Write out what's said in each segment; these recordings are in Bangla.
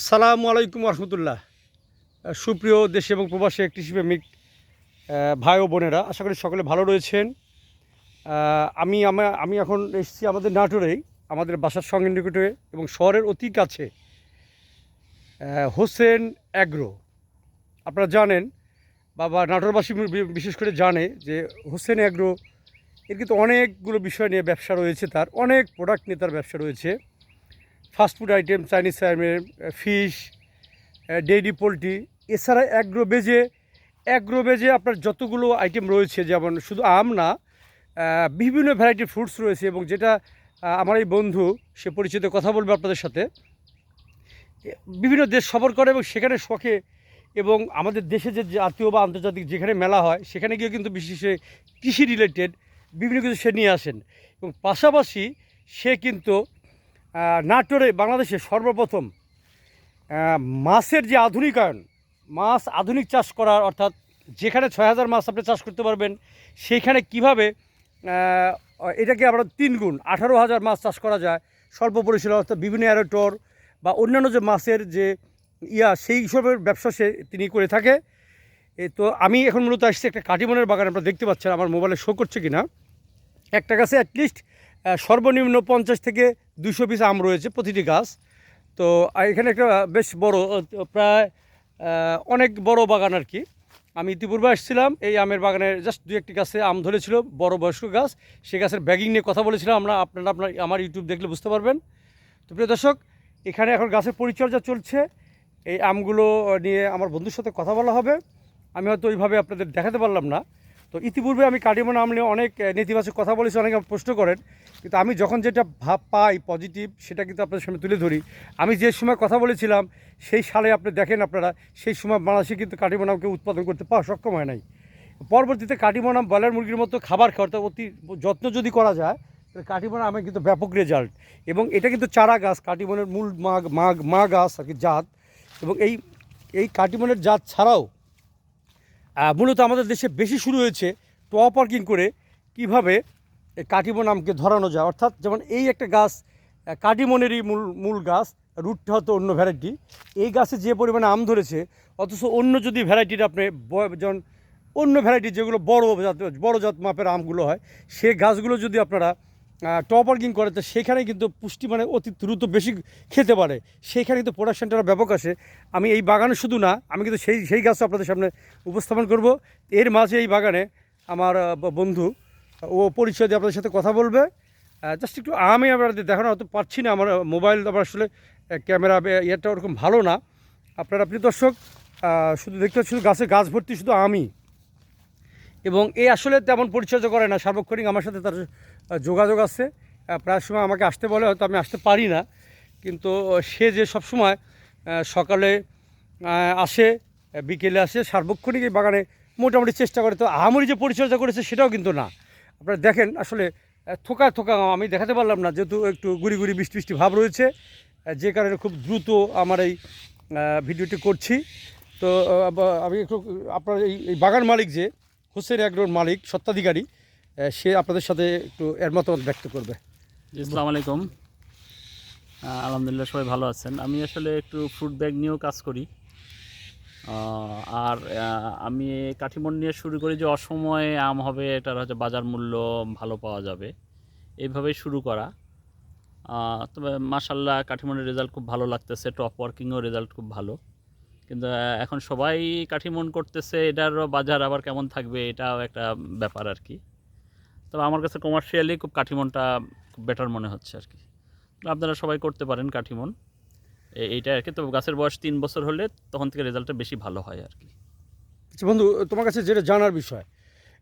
সালামু আলাইকুম রহমতুল্লাহ। সুপ্রিয় দেশে এবং প্রবাসী কৃষিপ্রেমিক ভাই ও বোনেরা, আশা করি সকলে ভালো রয়েছেন। আমি আমা- এখন এসেছি আমাদের নাটোরেই, আমাদের বাসার সঙ্গে নিকটে এবং শহরের অতি কাছে হোসেন অ্যাগ্রো। আপনারা জানেন বা নাটোরবাসী বিশেষ করে জানে যে হোসেন অ্যাগ্রো, এর কিন্তু অনেকগুলো বিষয় নিয়ে ব্যবসা রয়েছে তার, অনেক প্রোডাক্ট নিয়ে তার ব্যবসা রয়েছে। Fast food item, Chinese item fish dairy poultry, এছাড়া অ্যাগ্রো বেজে অ্যাগ্রো বেজে আপনার যতগুলো আইটেম রয়েছে, যেমন শুধু আম না বিভিন্ন ভ্যারাইটির ফ্রুটস রয়েছে এবং যেটা আমার এই বন্ধু, সে পরিচিত কথা বলবে আপনাদের সাথে। বিভিন্ন দেশ সফর করে এবং সেখানে শখে এবং আমাদের দেশে যে জাতীয় বা আন্তর্জাতিক যেখানে মেলা হয়, সেখানে গিয়ে কিন্তু বিশেষে কৃষি রিলেটেড বিভিন্ন কিছু সে নিয়ে আসেন। এবং পাশাপাশি সে কিন্তু নাটোরে বাংলাদেশে সর্বপ্রথম মাছের যে আধুনিকায়ন, মাছ আধুনিক চাষ করার, অর্থাৎ যেখানে ছয় হাজার মাছ আপনি চাষ করতে পারবেন সেইখানে কীভাবে এটাকে আমরা তিন গুণ, আঠারো হাজার মাছ চাষ করা যায়। স্বল্প পরিসরে অর্থাৎ বিভিন্ন অ্যারোটর বা অন্যান্য যে মাছের যে ইয়া, সেই হিসাবের ব্যবসা সে তিনি করে থাকে। তো আমি এখন মূলত আসছি একটা কাটিমনের বাগান, আপনারা দেখতে পাচ্ছেন, আমার মোবাইলে শো করছে কিনা। একটা গাছে অ্যাটলিস্ট সর্বনিম্ন পঞ্চাশ থেকে দুশো পিস আম রয়েছে প্রতিটি গাছ। তো এখানে একটা বেশ বড় প্রায় অনেক বড় বাগান আর কি। আমি ইতিপূর্বে আসছিলাম, এই আমের বাগানে জাস্ট দু একটি গাছে আম ধরেছিল, বড় বয়স্ক গাছ। সেই গাছের ব্যাগিং নিয়ে কথা বলেছিলাম, আমরা আপনারা আপনার, আমার ইউটিউব দেখলে বুঝতে পারবেন। তো, প্রিয় দর্শক, এখানে এখন গাছের পরিচর্যা চলছে। এই আমগুলো নিয়ে আমার বন্ধুর সাথে কথা বলা হবে। আমি হয়তো ওইভাবে আপনাদের দেখাতে পারলাম না। তো, ইতিপূর্বে আমি কাটিমন আম নিয়ে অনেক নেতিবাচক কথা বলেছি, অনেকে প্রশ্ন করেন। কিন্তু আমি যখন যেটা ভাব পাই পজিটিভ সেটা কিন্তু আপনাদের সামনে তুলে ধরি। আমি যে সময় কথা বলেছিলাম, সেই সালে আপনি দেখেন আপনারা, সেই সময় বাংলাদেশে কিন্তু কাটিমন আমকে উৎপাদন করতে পাওয়া সক্ষম হয় নাই। পরবর্তীতে কাটিমন আম ব্রয়লার মুরগির মতো খাবার খাওয়া অর্থাৎ অতি যত্ন যদি করা যায়, তাহলে কাটিমন কিন্তু ব্যাপক রেজাল্ট এবং এটা কিন্তু চারা গাছ কাটিমনের মূল মাগ মাগ মা গাছ আর কি জাত। এবং এই এই কাটিমনের জাত ছাড়াও মূলত আমাদের দেশে বেশি শুরু হয়েছে টপ পার্কিং করে কীভাবে কাটিমন আমকে ধরানো যায়। অর্থাৎ যেমন এই একটা গাছ কাটিমনেরই মূল মূল গাছ, রুটটা হয়তো অন্য ভ্যারাইটি। এই গাছে যে পরিমাণে আম ধরেছে, অথচ অন্য যদি ভ্যারাইটির আপনি যেমন অন্য ভ্যারাইটি যেগুলো বড় জাত বড় জাত মাপের আমগুলো হয়, সে গাছগুলো যদি আপনারা টপ পার্কিং করে, তো সেখানে কিন্তু পুষ্টি মানে অতি দ্রুত বেশি খেতে পারে। সেইখানে কিন্তু প্রোডাকশনটা ব্যাপক আসে আমি এই বাগানে শুধু না, আমি কিন্তু সেই সেই গাছও আপনাদের সামনে উপস্থাপন করব। এর মাঝে এই বাগানে আমার বন্ধু ও পরিচয় দিয়ে আপনাদের সাথে কথা বলবে। জাস্ট একটু আমি আপনাদের দেখানো হয়তো পারছি না আমার মোবাইল আমার আসলে ক্যামেরা ইয়েটা ওরকম ভালো না। আপনারা, প্রিয় দর্শক শুধু দেখতে শুধু গাছে গাছ ভর্তি, শুধু আমি। এবং এই আসলে তেমন পরিচর্যা করে না, সার্বক্ষণিক আমার সাথে তার যোগাযোগ আছে। প্রায় সময় আমাকে আসতে বলে, হয়তো আমি আসতে পারি না। কিন্তু সে যে সব সময় সকালে আসে, বিকেলে আসে, সার্বক্ষণিক এই বাগানে মোটামুটি চেষ্টা করে, তো আহামরি যে পরিচর্যা করেছে সেটাও কিন্তু না। আপনারা দেখেন, আসলে থোকা থোকা আমি দেখাতে পারলাম না, যেহেতু একটু গুড়ি গুড়ি বৃষ্টি বৃষ্টি ভাব রয়েছে যে কারণে খুব দ্রুত আমার এই ভিডিওটি করছি। তো আমি একটু, আপনার এই বাগান মালিক যে, হোসেন অ্যাগ্রোর মালিক সত্ত্বাধিকারী সে আপনাদের সাথে একটু এর মতামত ব্যক্ত করবে। আসসালামু আলাইকুম। আলহামদুলিল্লাহ, সবাই ভালো আছেন। আমি আসলে একটু ফ্রুট ব্যাগ নিয়েও কাজ করি। আর আমি কাঠিমন নিয়ে শুরু করি যে অসময়ে আম হবে, এটার হচ্ছে বাজার মূল্য ভালো পাওয়া যাবে। এইভাবেই শুরু করা। তবে মাসাল্লাহ কাঠিমনের রেজাল্ট খুব ভালো লাগতেছে টপ ওয়ার্কিংও রেজাল্ট খুব ভালো। কিন্তু এখন সবাই কাঠিমন করতেছে, এটারও বাজার আবার কেমন থাকবে, এটাও একটা ব্যাপার আর কি। তবে আমার কাছে কমার্শিয়ালি খুব কাঠিমনটা বেটার মনে হচ্ছে আর কি। আপনারা সবাই করতে পারেন কাঠিমন। এইটা আর কি তো গাছের বয়স তিন বছর হলে তখন থেকে রেজাল্টটা বেশি ভালো হয় আর কি। আচ্ছা বন্ধু তোমার কাছে যেটা জানার বিষয়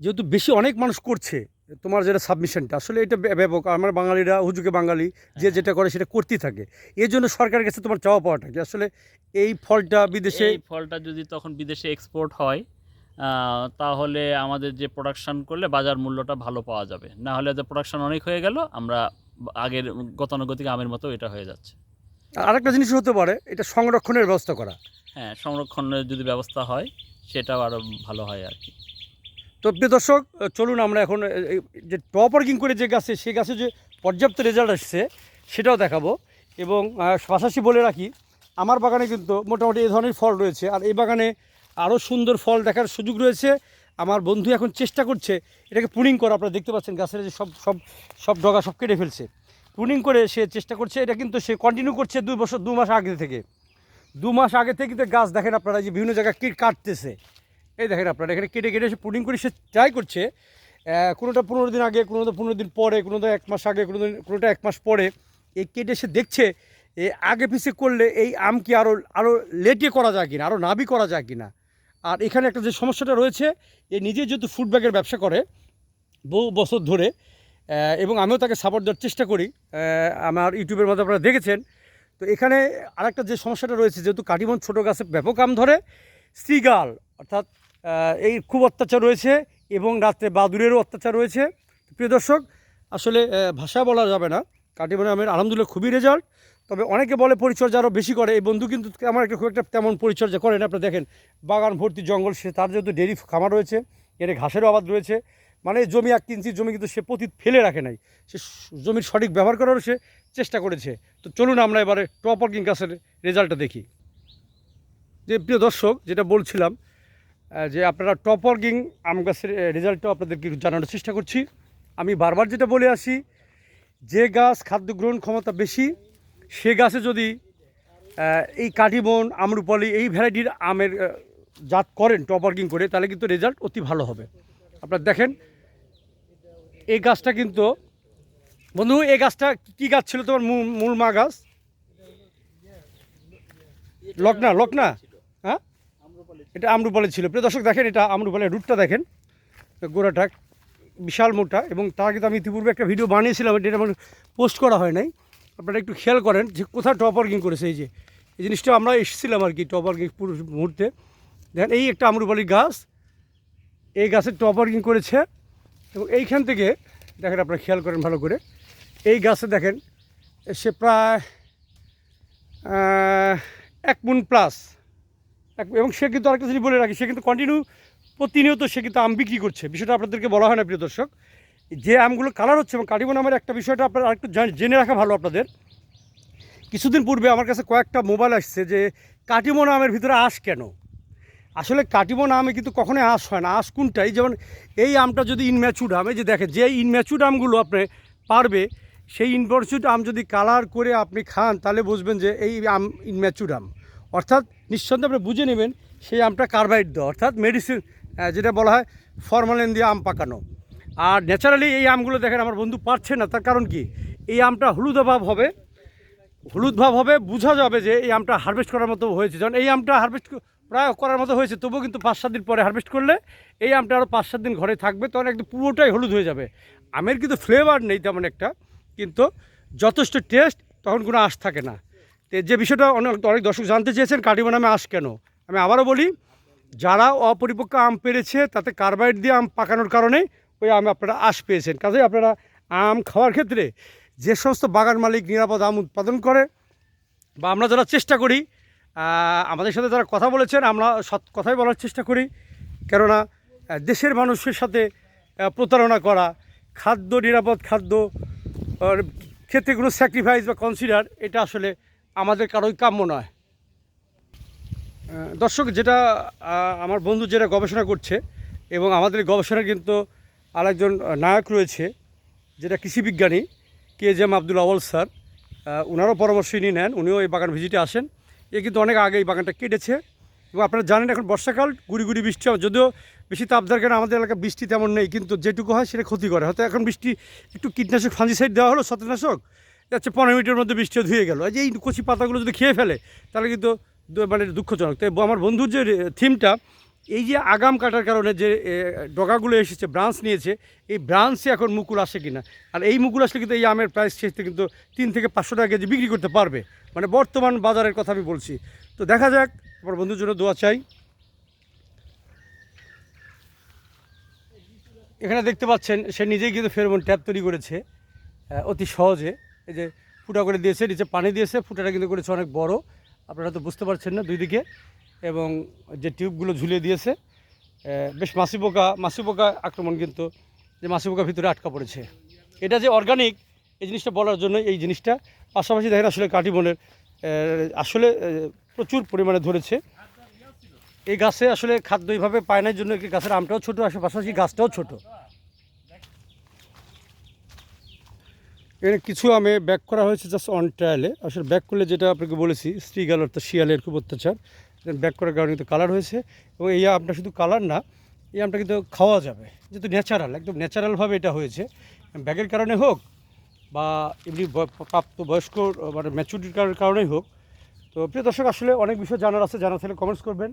যেহেতু বেশি অনেক মানুষ করছে তোমার যেটা সাবমিশনটা আসলে এটা ব্য- ব্যাপক। আমার বাঙালিরা হুজুকে বাঙালি যে যেটা করে সেটা করতেই থাকে। এর জন্য সরকারের কাছে তোমার চাওয়া পাওয়াটা কি? আসলে এই ফলটা বিদেশে এই ফলটা যদি তখন বিদেশে এক্সপোর্ট হয় তাহলে আমাদের যে প্রোডাকশান করলে বাজার মূল্যটা ভালো পাওয়া যাবে। না হলে যে প্রোডাকশান অনেক হয়ে গেল আমরা আগের গতানুগতিক আমের মতো এটা হয়ে যাচ্ছে। আরেকটা জিনিস হতে পারে এটা সংরক্ষণের ব্যবস্থা করা। হ্যাঁ সংরক্ষণের যদি ব্যবস্থা হয় সেটাও আরও ভালো হয় আর কি। তো প্রিয় দর্শক চলুন আমরা এখন যে টপ ওয়ার্কিং করে যে গাছে সেই গাছে যে পর্যাপ্ত রেজাল্ট আসছে সেটাও দেখাবো। এবং পাশাপাশি বলে রাখি আমার বাগানে কিন্তু মোটামুটি এই ধরনের ফল রয়েছে। আর এই বাগানে আরও সুন্দর ফল দেখার সুযোগ রয়েছে। আমার বন্ধু এখন চেষ্টা করছে এটাকে পুনিং করা। আপনারা দেখতে পাচ্ছেন গাছের যে সব সব সব ডগা সব কেটে ফেলছে। পুনিং করে সে চেষ্টা করছে, এটা কিন্তু সে কন্টিনিউ করছে দুই বছর, দু মাস আগে থেকে। দু মাস আগে থেকে কিন্তু গাছ দেখেন আপনারা যে বিভিন্ন জায়গায় কীট কাটতেছে। এই দেখেন আপনারা, এখানে কেটে কেটে সে পুডিং করে সে ট্রাই করছে। কোনোটা পনেরো দিন আগে, কোনোটা পনেরো দিন পরে, কোনোটা এক মাস আগে কোনো কোনোটা এক মাস পরে। এই কেটে সে দেখছে, এ আগে পিছিয়ে করলে এই আম কি আরও আরও লেটে করা যায় কিনা আরও নাবি করা যায় কিনা। আর এখানে একটা যে সমস্যাটা রয়েছে, এ নিজে যেহেতু ফুড ব্যাগের ব্যবসা করে, বহু বছর ধরে এবং আমিও তাকে সাপোর্ট দেওয়ার চেষ্টা করি। আমার ইউটিউবের মধ্যে আপনারা দেখেছেন। তো এখানে আরেকটা যে সমস্যাটা রয়েছে, যেহেতু কাটিমন ছোটো গাছে ব্যাপক আম ধরে, শ্রীগাল, অর্থাৎ এই খুব অত্যাচার রয়েছে এবং রাত্রে বাদুরেরও অত্যাচার রয়েছে। প্রিয় দর্শক, আসলে ভাষা বলা যাবে না। কাটিমনে আমের আলহামদুলিল্লাহ খুবই রেজাল্ট তবে অনেকে বলে পরিচর্যা আরও বেশি করে। এই বন্ধু কিন্তু আমার একটা খুব একটা তেমন পরিচর্যা করেন। আপনি দেখেন, বাগান ভর্তি জঙ্গল, সে তার যেহেতু ডেরি খামার রয়েছে, এর ঘাসেরও আবাদ রয়েছে। মানে জমি এক কিঞ্চি জমি কিন্তু সে পতি ফেলে রাখে নাই। সে জমির সঠিক ব্যবহার করারও সে চেষ্টা করেছে। তো চলুন আমরা এবারে টপ ওয়ার্কিং গাছের রেজাল্টটা দেখি। যে প্রিয় দর্শক, যেটা বলছিলাম যে আপনারা টপ ওয়ার্কিং আম গাছের রেজাল্টটাও আপনাদেরকে জানানোর চেষ্টা করছি। আমি বারবার যেটা বলে আসি, যে গাছ খাদ্য গ্রহণ ক্ষমতা বেশি, সে গাছে যদি এই কাটিবন, আমরুপালি, এই ভ্যারাইটির আমের জাত করেন টপ ওয়ার্কিং করে, তাহলে কিন্তু রেজাল্ট অতি ভালো হবে। আপনারা দেখেন এই গাছটা কিন্তু, বন্ধু, এই গাছটা কি গাছ ছিল তোমার মূল- মা গাছ? লকনা লকনা হ্যাঁ? এটা আমরুপালি ছিল। প্রিয় দর্শক, দেখেন, এটা আমরুপালের রুটটা দেখেন। গোড়াটা বিশাল মোটা এবং তার কিন্তু আমি ইতিপূর্বে একটা ভিডিও বানিয়েছিলাম, এটা আমার পোস্ট করা হয় নাই। আপনারা একটু খেয়াল করেন যে কোথায় টপ ওয়ার্কিং করেছে এই যে। এই জিনিসটা আমরা এসেছিলাম আর কি টপ ওয়ার্কিং পুরো মুহূর্তে। দেখেন এই একটা আমরুপালি গাছ, এই গাছের টপ ওয়ার্কিং করেছে। এবং এইখান থেকে, দেখেন আপনারা খেয়াল করেন ভালো করে, এই গাছে দেখেন, সে প্রায় এক মুন প্লাস এক- এবং সে কিন্তু আরেকটা জিনিস বলে রাখি, সে কিন্তু কন্টিনিউ প্রতিনিয়ত সে কিন্তু আম বিক্রি করছে। বিষয়টা আপনাদেরকে বলা হয় না, প্রিয় দর্শক। যে আমগুলো কালার হচ্ছে এবং কাটিমন আমের একটা বিষয়টা আপনারা আরেকটু জেনে রাখা ভালো আপনাদের। কিছুদিন পূর্বে আমার কাছে কয়েকটা মোবাইল আসছে যে কাটিমন আমের ভিতরে আঁশ কেন? আসলে কাটিমন আমে, কিন্তু কখনোই আঁশ হয় না। আঁশ কোনটাই যেমন এই আমটা যদি ইনম্যাচুড আম, এই যে দেখেন, যে ইনম্যাচুড আমগুলো আপনি পারবে, সেই ইনম্যাচুড আম যদি কালার করে আপনি খান, তাহলে বুঝবেন যে এই আম ইনম্যাচুড আম। অর্থাৎ নিঃসন্দেহে আপনি বুঝে নেবেন সেই আমটা কার্বাইড দেওয়া, অর্থাৎ মেডিসিন যেটা বলা হয় ফরমালিন দিয়ে আম পাকানো। আর ন্যাচারালি এই আমগুলো দেখেন, আমার বন্ধু পারছে না, তার কারণ কি? এই আমটা হলুদ অভাব হবে, হলুদ ভাব হবে, বোঝা যাবে যে এই আমটা হারভেস্ট করার মতো হয়েছে। যখন এই আমটা হারভেস্ট প্রায় করার মতো হয়েছে, তবুও কিন্তু পাঁচ সাত দিন পরে হারভেস্ট করলে এই আমটা আরও পাঁচ সাত দিন ঘরে থাকবে, তখন একদম পুরোটাই হলুদ হয়ে যাবে। আমের কিন্তু ফ্লেভার নেই তেমন একটা, কিন্তু যথেষ্ট টেস্ট তখন কোনো আশ থাকে না। তো যে বিষয়টা অনেক অনেক দর্শক জানতে চেয়েছেন কাটিমন আমে আঁশ কেন? আমি আবারও বলি, যারা অপরিপক্ক আম পেরেছে, তাতে কার্বাইড দিয়ে আম পাকানোর কারণে ওই আমে আপনারা আশ পেয়েছেন। কাজেই আপনারা আম খাওয়ার ক্ষেত্রে যে সমস্ত বাগান মালিক নিরাপদ আম উৎপাদন করে, বা আমরা যারা চেষ্টা করি আমাদের সাথে যারা কথা বলেছেন, আমরা সৎ কথাই বলার চেষ্টা করি। কেননা দেশের মানুষের সাথে প্রতারণা করা, খাদ্য, নিরাপদ খাদ্য ক্ষেত্রে কোনো স্যাক্রিফাইস বা কনসিডার এটা আসলে আমাদের কারোই কাম্য নয়। দর্শক, যেটা আমার বন্ধু যেটা গবেষণা করছে, এবং আমাদের গবেষণার কিন্তু আরেকজন নায়ক রয়েছে, যেটা কৃষিবিজ্ঞানী K J M Abdul Awal sir ওনারও পরামর্শ নিয়ে নেন, উনিও এই বাগান ভিজিটে আসেন। এ কিন্তু অনেক আগে এই বাগানটা কেটেছে। এবং আপনারা জানেন এখন বর্ষাকাল, গুড়ি গুড়ি বৃষ্টি হয় যদিও বেশি তাপ দেওয়ার কারণে আমাদের এলাকায় বৃষ্টি তেমন নেই, কিন্তু যেটুকু হয় সেটা ক্ষতি করে হয়তো এখন বৃষ্টি একটু কীটনাশক ফাঞ্জিসাইড দেওয়া হলো ছত্রনাশক যাচ্ছে পনেরো মিনিটের মধ্যে বৃষ্টিও ধুয়ে গেল। এই যে এই কচি পাতাগুলো যদি খেয়ে ফেলে, তাহলে কিন্তু মানে দুঃখজনক। তাই আমার বন্ধুর যে থিমটা, এই যে আগাম কাটার কারণে যে ডগাগুলো এসেছে, ব্রাঞ্চ নিয়েছে, এই ব্রাঞ্চে এখন মুকুল আসে কিনা? আর এই মুকুল আসলে কিন্তু এই আমের প্রাইস শেষতে কিন্তু তিন থেকে পাঁচশো টাকা কেজি বিক্রি করতে পারবে। মানে বর্তমান বাজারের কথা আমি বলছি। তো দেখা যাক, আমার বন্ধুর জন্য দোয়া চাই। এখানে দেখতে পাচ্ছেন, সে নিজেই কিন্তু ফেরোমন ট্যাপ তৈরি করেছে অতি সহজে। এই যে ফুটা করে দিয়েছে, নিচে পানি দিয়েছে, ফুটাটা কিন্তু করেছে অনেক বড়। আপনারা তো বুঝতে পারছেন না দুই দিকে এবং যে টিউবগুলো ঝুলিয়ে দিয়েছে বেশ মাছি পোকা মাছি পোকা আক্রমণ কিন্তু, যে মাছি পোকা ভিতরে আটকা পড়েছে। এটা যে অর্গানিক এই জিনিসটা বলার জন্য এই জিনিসটা। পাশাপাশি দেখেন আসলে কাটিমনের আসলে প্রচুর পরিমাণে ধরেছে। এই গাছে আসলে খাদ্য এইভাবে পায় না জন্য গাছের আমটাও ছোটো আসে পাশাপাশি গাছটাও ছোট। এখানে কিছু আমে ব্যাক করা হয়েছে জাস্ট অন ট্রায়ালে আসলে ব্যাক করলে যেটা আপনাকে বলেছি, স্ত্রীগাল অর্থাৎ শিয়ালের খুব অত্যাচার। ব্যাক করার কারণে কিন্তু কালার হয়েছে। এবং এই আমটা শুধু কালার না, এই আমটা কিন্তু খাওয়া যাবে। যেহেতু ন্যাচারাল একদম ন্যাচারালভাবে এটা হয়েছে। ব্যাগের কারণে হোক বা এমনি প্রাপ্ত বয়স্ক মানে ম্যাচুরিটির কারণেই হোক। তো প্রিয় দর্শক, আসলে অনেক বিষয় জানার আছে জানা থাকলে কমেন্টস করবেন।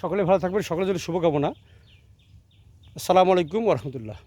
সকলে ভালো থাকবেন সকলের জন্য শুভকামনা। আসসালামু আলাইকুম রহমতুল্লাহ।